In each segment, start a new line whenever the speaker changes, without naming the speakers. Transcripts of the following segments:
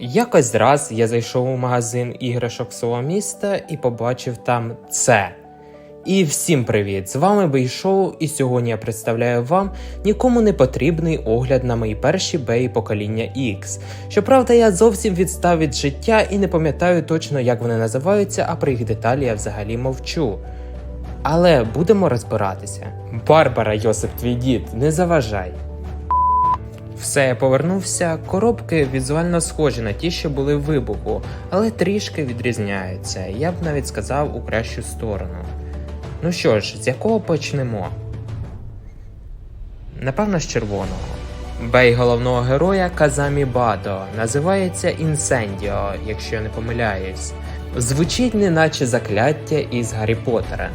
Якось раз я зайшов у магазин іграшок свого міста і побачив там це. І всім привіт! З вами Бейшоу, і сьогодні я представляю вам нікому не потрібний огляд на мої перші беї покоління X. Щоправда, я зовсім відстав від життя і не пам'ятаю точно, як вони називаються, а про їх деталі я взагалі мовчу. Але будемо розбиратися. Барбара, Йосип, твій дід, не заважай. Все, я повернувся. Коробки візуально схожі на ті, що були в вибуху, але трішки відрізняються. Я б навіть сказав у кращу сторону. Ну що ж, з якого почнемо? Напевно, з червоного. Бей головного героя Казамі Бадо називається Інсендіо, якщо я не помиляюсь. Звучить неначе закляття із Гаррі Поттера.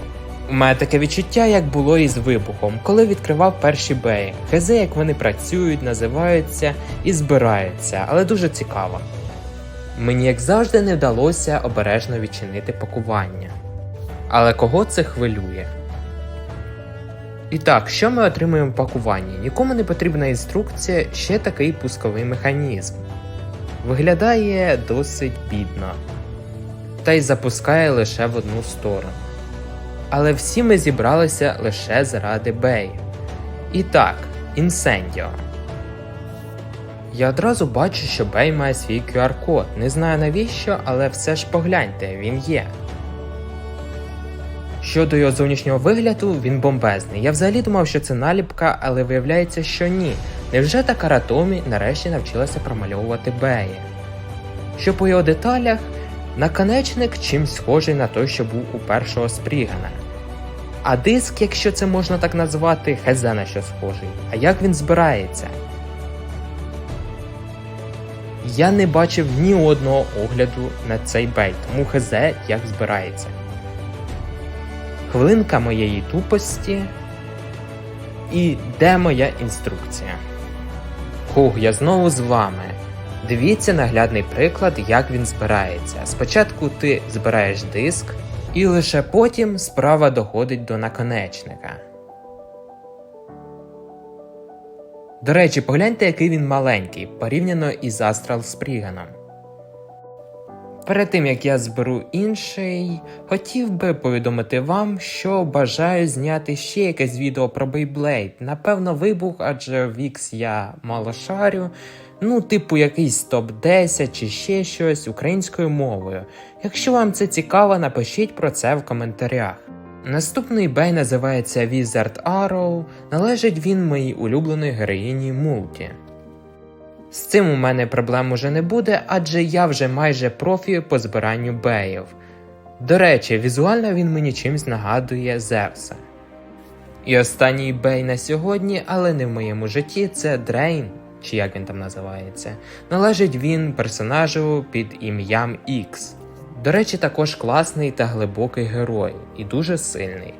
У мене таке відчуття, як було із вибухом, коли відкривав перші беї. Хези, як вони працюють, називаються і збираються, але дуже цікаво. Мені, як завжди, не вдалося обережно відчинити пакування. Але кого це хвилює? І так, що ми отримуємо в пакуванні? Нікому не потрібна інструкція, ще такий пусковий механізм. Виглядає досить бідно. Та й запускає лише в одну сторону. Але всі ми зібралися лише заради Беї. І так, Інсендіо. Я одразу бачу, що Бей має свій QR-код. Не знаю навіщо, але все ж погляньте, він є. Щодо його зовнішнього вигляду, він бомбезний. Я взагалі думав, що це наліпка, але виявляється, що ні. Невже та Каратомі нарешті навчилася промальовувати Беї? Що по його деталях, наконечник чимсь схожий на той, що був у першого Спрігана. А диск, якщо це можна так назвати, хезе на що схожий. А як він збирається? Я не бачив ні одного огляду на цей бей, тому хезе як збирається. Хвилинка моєї тупості. І де моя інструкція? Хух, я знову з вами. Дивіться наглядний приклад, як він збирається. Спочатку ти збираєш диск, і лише потім справа доходить до наконечника. До речі, погляньте, який він маленький, порівняно із Астрал Спріганом. Перед тим як я зберу інший, хотів би повідомити вам, що бажаю зняти ще якесь відео про Beyblade. Напевно, вибух, адже в X я мало шарю. Ну, типу, якийсь топ-10 чи ще щось українською мовою. Якщо вам це цікаво, напишіть про це в коментарях. Наступний бей називається Wizard Arrow, належить він моїй улюбленій героїні Мулті. З цим у мене проблем уже не буде, адже я вже майже профі по збиранню беїв. До речі, візуально він мені чимсь нагадує Зевса. І останній бей на сьогодні, але не в моєму житті, це Дрейн, чи як він там називається. Належить він персонажу під ім'ям X. До речі, також класний та глибокий герой, і дуже сильний.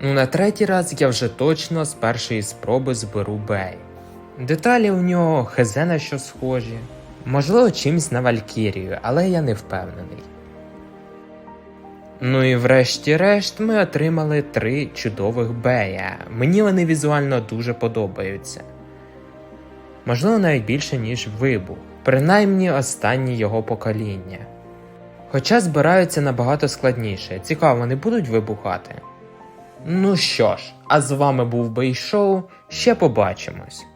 Ну, на третій раз я вже точно з першої спроби зберу бей. Деталі у нього хезе на що схожі, можливо, чимсь на Валькірію, але я не впевнений. Ну і врешті-решт ми отримали три чудових бея. Мені вони візуально дуже подобаються. Можливо, навіть більше, ніж вибух, принаймні останні його покоління. Хоча збираються набагато складніше, цікаво, вони будуть вибухати. Ну що ж, а з вами був Бейшоу, ще побачимось.